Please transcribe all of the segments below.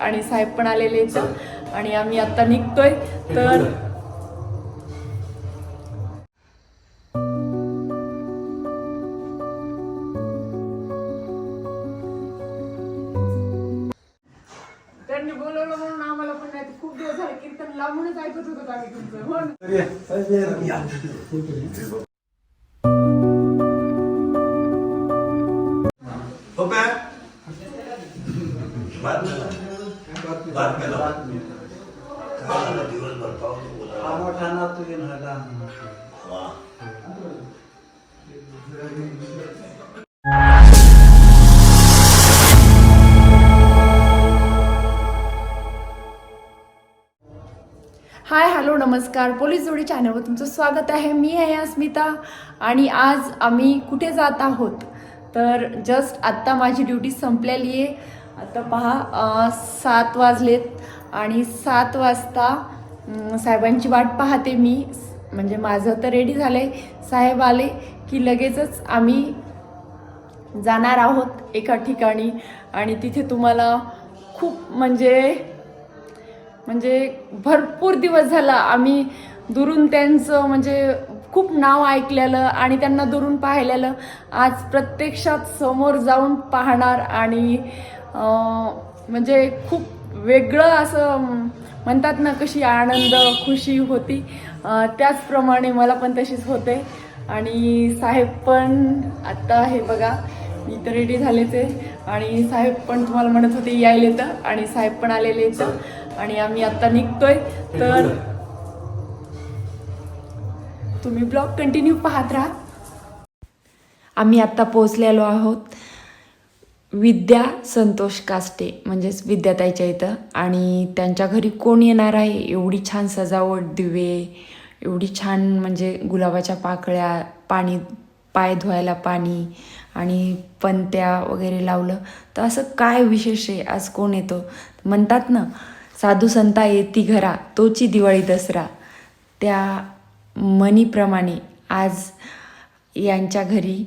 आणि साहेब पण आलेले इथं आणि आम्ही आता निघतोय. तर त्यांनी बोलवलं म्हणून आम्हाला पण नाही. खूप दिवस झाले कीर्तन लांबूनच ऐकत होतो आम्ही तुमचं. हो ना? हो काय बातम्या दिवसभर पाऊस बोला. वा. हाय हॅलो नमस्कार. पोलीस जोडी चॅनलवर तुमचं स्वागत आहे. मी आहे अस्मिता आणि आज आम्ही कुठे जात आहोत? तर जस्ट आत्ता माझी ड्युटी संपलेली आहे. आता पहा सात वाजलेत आणि सात वाजता साहेबांची वाट पाहते मी. म्हणजे माझं तर रेडी झालं आहे साहेब आले की लगेचच आम्ही जाणार आहोत एका ठिकाणी. आणि तिथे तुम्हाला खूप म्हणजे म्हणजे भरपूर दिवस झाला आम्ही दुरून त्यांचं म्हणजे खूप नाव ऐकलेलं आणि त्यांना दुरून पाहिलेलं. आज प्रत्यक्षात समोर जाऊन पाहणार आणि म्हणजे खूप वेगळं असं म्हणतात ना कशी आनंद खुशी होती. त्याचप्रमाणे मला पण तशीच होते. आणि साहेब पण आत्ता हे बघा मी तर रेडी झालेचे आणि साहेब पण तुम्हाला म्हणत होते यायले तर आणि साहेब पण आलेले इथं आणि आम्ही आता निघतोय. तर तुम्ही ब्लॉग कंटिन्यू पाहत राहा. आम्ही आत्ता पोचलेलो आहोत. विद्या संतोष कास्टे म्हणजेच विद्याताईच्या इथं. आणि त्यांच्या घरी कोण येणार आहे? एवढी छान सजावट दिवे एवढी छान म्हणजे गुलाबाच्या पाकळ्या पाणी पाय धुवायला पाणी आणि पंत्या वगैरे लावलं. तर असं काय विशेष आहे? आज कोण येतो? म्हणतात ना साधू संता येती घरा तोची दिवाळी दसरा. त्या मनीप्रमाणे आज यांच्या घरी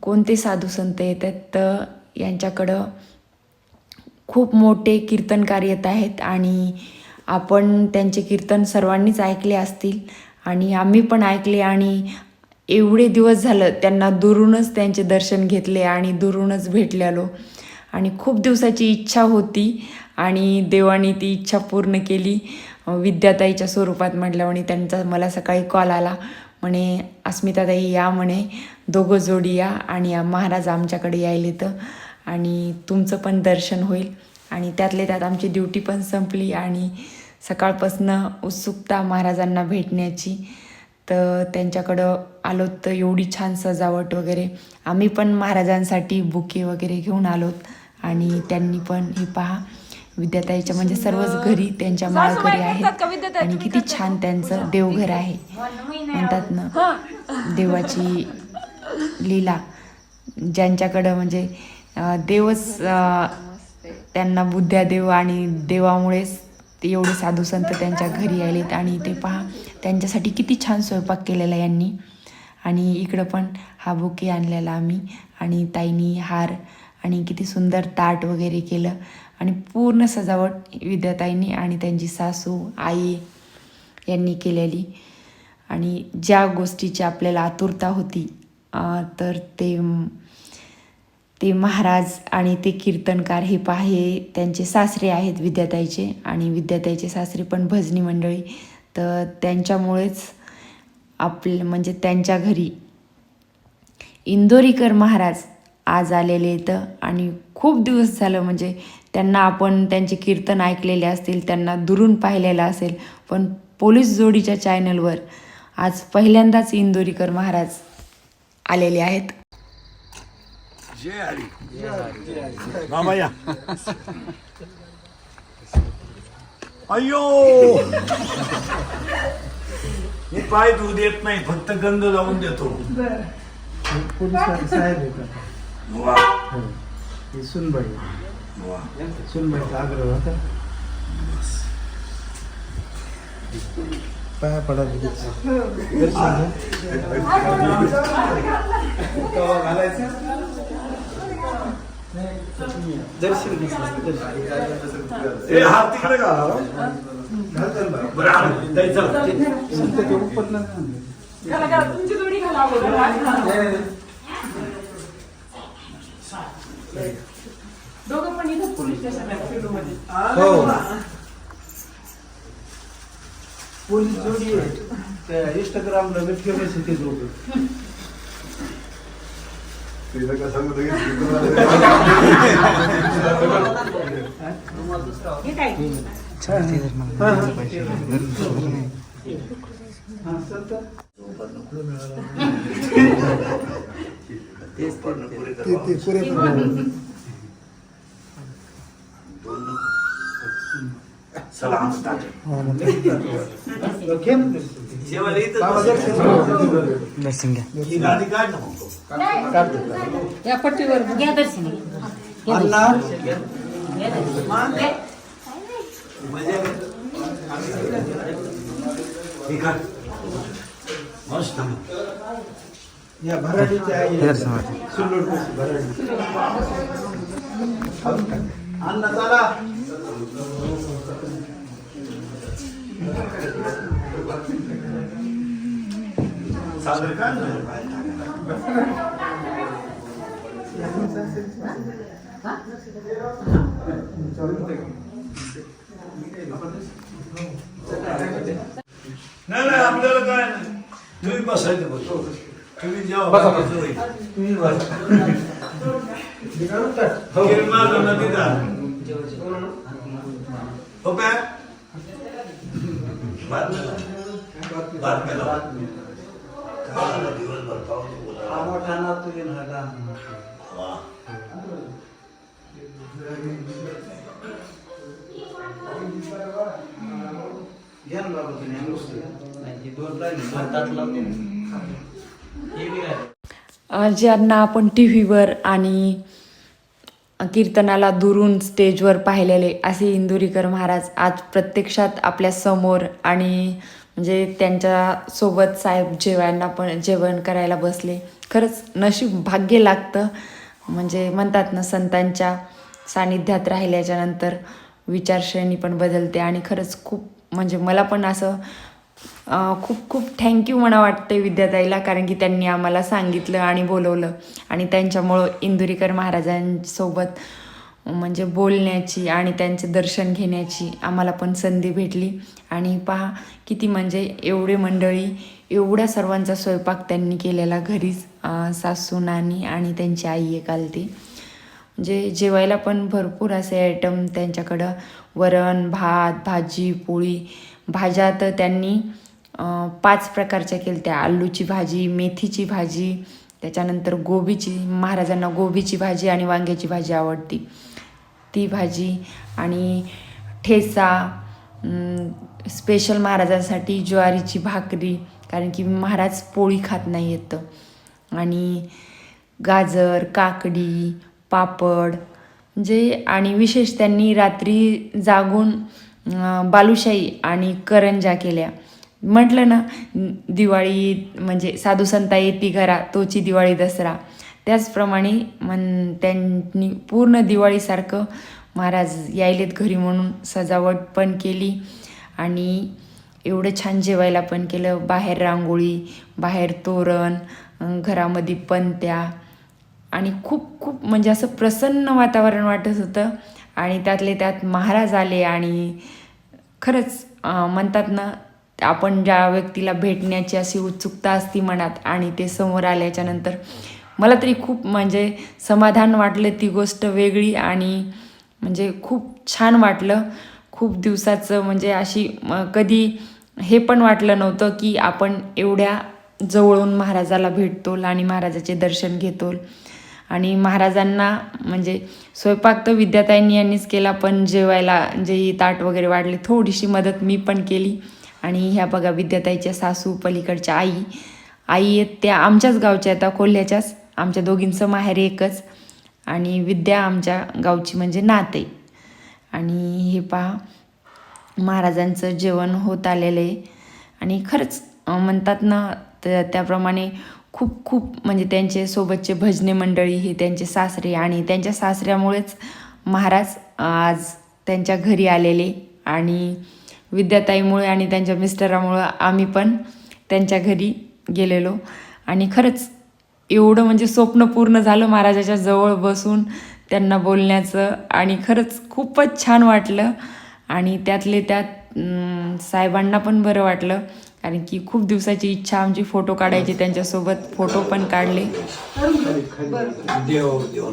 कोणते साधू संत येतात? तर यांच्याकडं खूप मोठे कीर्तनकार येत आहेत आणि आपण त्यांचे कीर्तन सर्वांनीच ऐकले असतील आणि आम्ही पण ऐकले आणि एवढे दिवस झालं त्यांना दुरूनच त्यांचे दर्शन घेतले आणि दुरूनच भेटलेलो. आणि खूप दिवसाची इच्छा होती आणि देवाने ती इच्छा पूर्ण केली. विद्याताईच्या स्वरूपात म्हटल्यामुळे त्यांचा मला सकाळी कॉल आला. म्हणे अस्मिताताई या म्हणे दोघं जोडी या आणि महाराज आमच्याकडे यायले तर आणि तुमचं पण दर्शन होईल. आणि त्यातले त्यात आमची ड्युटी पण संपली आणि सकाळपासनं उत्सुकता महाराजांना भेटण्याची. तर त्यांच्याकडं आलोत तर एवढी छान सजावट वगैरे. आम्ही पण महाराजांसाठी बुके वगैरे घेऊन आलोत. आणि त्यांनी पण हे पहा विद्याताईच्या म्हणजे सर्वच घरी त्यांच्या माळकरी आहेत. आणि किती छान त्यांचं देवघर आहे. म्हणतात ना देवाची लीला. ज्यांच्याकडं म्हणजे देवच त्यांना बुद्ध्या देव आणि देवामुळेच ते एवढे साधू संत त्यांच्या घरी आलेत आणि ते पहा त्यांच्यासाठी किती छान स्वयंपाक केलेला यांनी. आणि इकडं पण हा बुके आणलेला आम्ही आणि ताईनी हार आणि किती सुंदर ताट वगैरे केलं आणि पूर्ण सजावट विद्याताईंनी आणि त्यांची सासू आई यांनी केलेली. आणि ज्या गोष्टीची आपल्याला आतुरता होती तर ते ते महाराज आणि ते कीर्तनकार हे पाहे त्यांचे सासरे आहेत विद्याताईचे आणि विद्याताईचे सासरे पण भजनी मंडळी. तर त्यांच्यामुळेच आपलं म्हणजे त्यांच्या घरी इंदोरीकर महाराज आज आलेले आहेत आणि खूप दिवस झालं म्हणजे त्यांना आपण त्यांचे कीर्तन ऐकलेले असतील त्यांना दुरून पाहिलेलं असेल पण पोलीस जोडीच्या चॅनलवर आज पहिल्यांदाच इंदोरीकर महाराज आलेले आहेत. जय हरी मामा या अयो मी पाय धुऊ देत नाही फक्त गंध लावून देतो पोलीस साहेब वा ही सुनबाई वा सुनबाईचा आग्रह होता पाया पडा घालायचं तुमची जोडी घाला. हा. दोघं पण इथं पोलीस स्टेशन आहे शिरूरमध्ये. हो पोलीस जोडी इंस्टाग्रामला मी फ़ेमस आहे ते दोघं तेच का ते पुरे गाडी काढ ना मग. या पट्टीवर घ्या दर्शनी. हे. या भराडीची आहे. सुल्लोडपाशी भराडी अण्णा चला. सादर ना. नाही नाही आपल्याला काय नाही तुम्ही बसायचं बस तुम्ही जेव्हा. तुम्ही बसा. हो काय ज्यांना आपण टी व्हीवर आणि कीर्तनाला दुरून स्टेजवर पाहिलेले असे इंदुरीकर महाराज आज प्रत्यक्षात आपल्यासमोर आणि म्हणजे त्यांच्यासोबत साहेब जेवायला पण जेवण करायला बसले. खरंच नशीब भाग्य लागतं. म्हणजे म्हणतात ना संतांच्या सानिध्यात राहिल्याच्यानंतर विचारश्रेणी पण बदलते आणि खरंच खूप म्हणजे मला पण असं खूप खूप थँक्यू म्हणा वाटते विद्याताईला कारण की त्यांनी आम्हाला सांगितलं आणि बोलवलं. आणि त्यांच्यामुळं इंदुरीकर महाराजांसोबत म्हणजे बोलण्याची आणि त्यांचे दर्शन घेण्याची आम्हाला पण संधी भेटली. आणि पहा किती म्हणजे एवढे मंडळी एवढ्या सर्वांचा स्वयंपाक त्यांनी केलेला घरीच सासू नानी आणि त्यांची आई एक आलती म्हणजे जेवायला पण भरपूर असे आयटम त्यांच्याकडं. वरण भात भाजी पोळी भाज्या तर त्यांनी पाच प्रकारच्या केल्या त्या आलूची भाजी मेथीची भाजी त्याच्यानंतर गोबीची महाराजांना गोबीची भाजी आणि वांग्याची भाजी आवडती. ती भाजी आणि ठेचा स्पेशल महाराजांसाठी ज्वारीची भाकरी कारण की महाराज पोळी खात नाही येतं आणि गाजर काकडी पापड म्हणजे आणि विशेष त्यांनी रात्री जागून बालुशाही आणि करंजा केल्या. म्हटलं ना दिवाळी म्हणजे साधू संता येती घरा तोची दिवाळी दसरा. त्याचप्रमाणे मन त्यांनी पूर्ण दिवाळीसारखं महाराज यायलेत घरी म्हणून सजावट पण केली आणि एवढं छान जेवायला पण केलं. बाहेर रांगोळी बाहेर तोरण घरामध्ये पणत्या आणि खूप खूप म्हणजे असं प्रसन्न वातावरण वाटत होतं. आणि त्यातले त्यात महाराज आले आणि खरंच म्हणतात ना आपण ज्या व्यक्तीला भेटण्याची अशी उत्सुकता असती मनात आणि ते समोर आल्याच्यानंतर मला तरी खूप म्हणजे समाधान वाटलं ती गोष्ट वेगळी आणि म्हणजे खूप छान वाटलं. खूप दिवसाचं म्हणजे अशी म, कधी हे पण वाटलं नव्हतं की आपण एवढ्या जवळून महाराजाला भेटतो आणि महाराजाचे दर्शन घेतो आणि महाराजांना म्हणजे स्वयंपाक तर विद्याताईंनी यांनीच केला पण जेवायला म्हणजे जे ताट वगैरे वाढले थोडीशी मदत मी पण केली. आणि ह्या बघा विद्याताईच्या सासू पलीकडच्या आई. आई आहेत त्या आमच्याच गावच्या आहेत कोल्ह्याच्याच. आमच्या दोघींचं माहेर एकच. आणि विद्या आमच्या गावची म्हणजे नाते. आणि हे पहा महाराजांचं जेवण होत आलेलं आहे. आणि खरंच म्हणतात ना तर त्याप्रमाणे खूप खूप म्हणजे त्यांचे सोबतचे भजने मंडळी हे त्यांचे सासरे आणि त्यांच्या सासऱ्यामुळेच महाराज आज त्यांच्या घरी आलेले आणि विद्याताईमुळे आणि त्यांच्या मिस्टरामुळं आम्ही पण त्यांच्या घरी गेलेलो. आणि खरंच एवढं म्हणजे स्वप्न पूर्ण झालं महाराजाच्या जवळ बसून त्यांना बोलण्याचं आणि खरंच खूपच छान वाटलं. आणि त्यातले त्यात साहेबांना पण बरं वाटलं. कारण की खूप दिवसाची इच्छा आमची फोटो काढायची त्यांच्यासोबत फोटो पण काढले. देव देव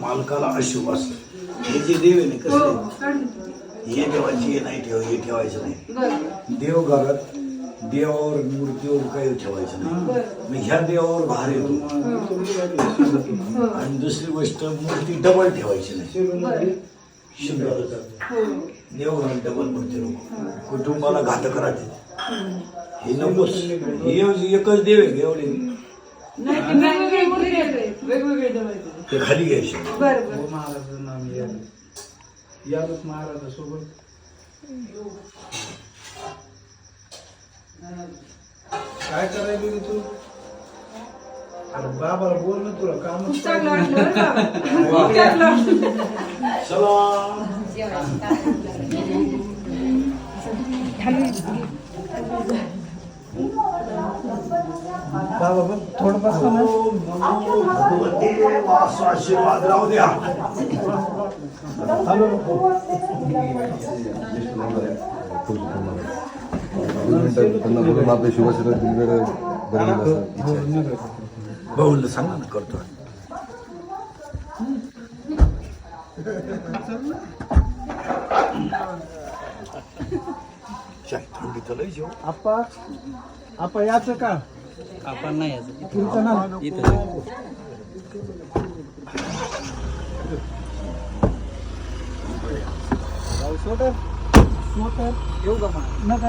मालकाला अशुभ असतं हे जे देव आहे हे देवाची हे नाही ठेव हे ठेवायचं नाही. देव घरात देवावर मूर्तीवर काही ठेवायचं नाही. मग ह्या देवावर भार येतो. आणि दुसरी गोष्ट मूर्ती डबल ठेवायची नाही. देव घरात डबल मूर्ती नको कुटुंबाला घातक राहते हे नकोच. हे एकच देव आहे एवढे. ते खाली घ्यायचे. हो महाराजाचं नाव याद यादच महाराजासोबत. काय करायला रे तू? अरे बाबाला बोल ना तुला काम चला. भगवते वासु आशीर्वाद राहू द्या हॅलो त्यांना आहे. सांगा ना करतो चाय थंडी तर लई जेव. आप्पा आप्पा याचं का? आपण नाही यायचं. तुमचं ना. इथं. स्वेटर स्वेटर येऊ का मग? नका.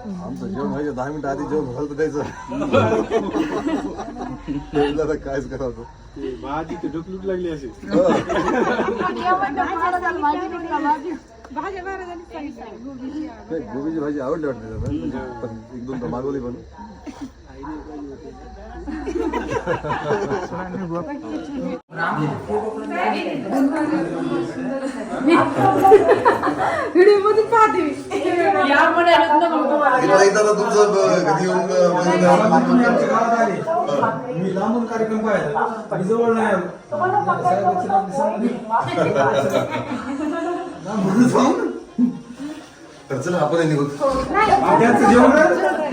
आमचं जेवण व्हायचं दहा मिनिटं आधी जेवण घालतं द्यायचं. तर कायच करावं भाजी ते ढुकलूक लागली अशी. गोबीची भाजी आवडली वाटते पण एक दोन तर मागवली पण. येऊन बघून मी लांबून कार्यक्रम मी जवळ नाही आलो. तर चला आपण निघू. त्यांचं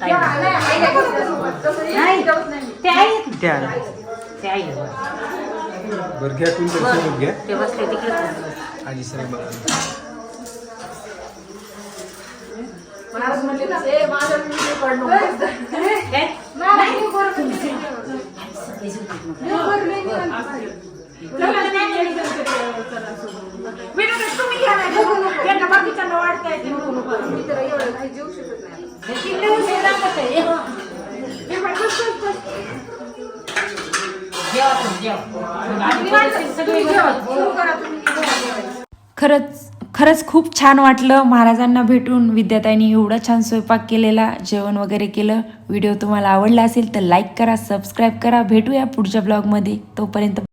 नाही ती. तरी ते आहे. समर्थ आहे. ताई, तुम्ही काय? करता तुम्ही सगळे जेव्हा आले नंतर जेवतो तुम्ही बरं घ्या सोबत घ्या आजी साहेब खरंच खरंच खूप छान वाटलं महाराजांना भेटून विद्याताईंनी एवढा छान स्वयंपाक केलेला जेवण वगैरे केलं. व्हिडिओ तुम्हाला आवडला असेल तर लाईक करा सबस्क्राईब करा. भेटूया पुढच्या ब्लॉगमध्ये तोपर्यंत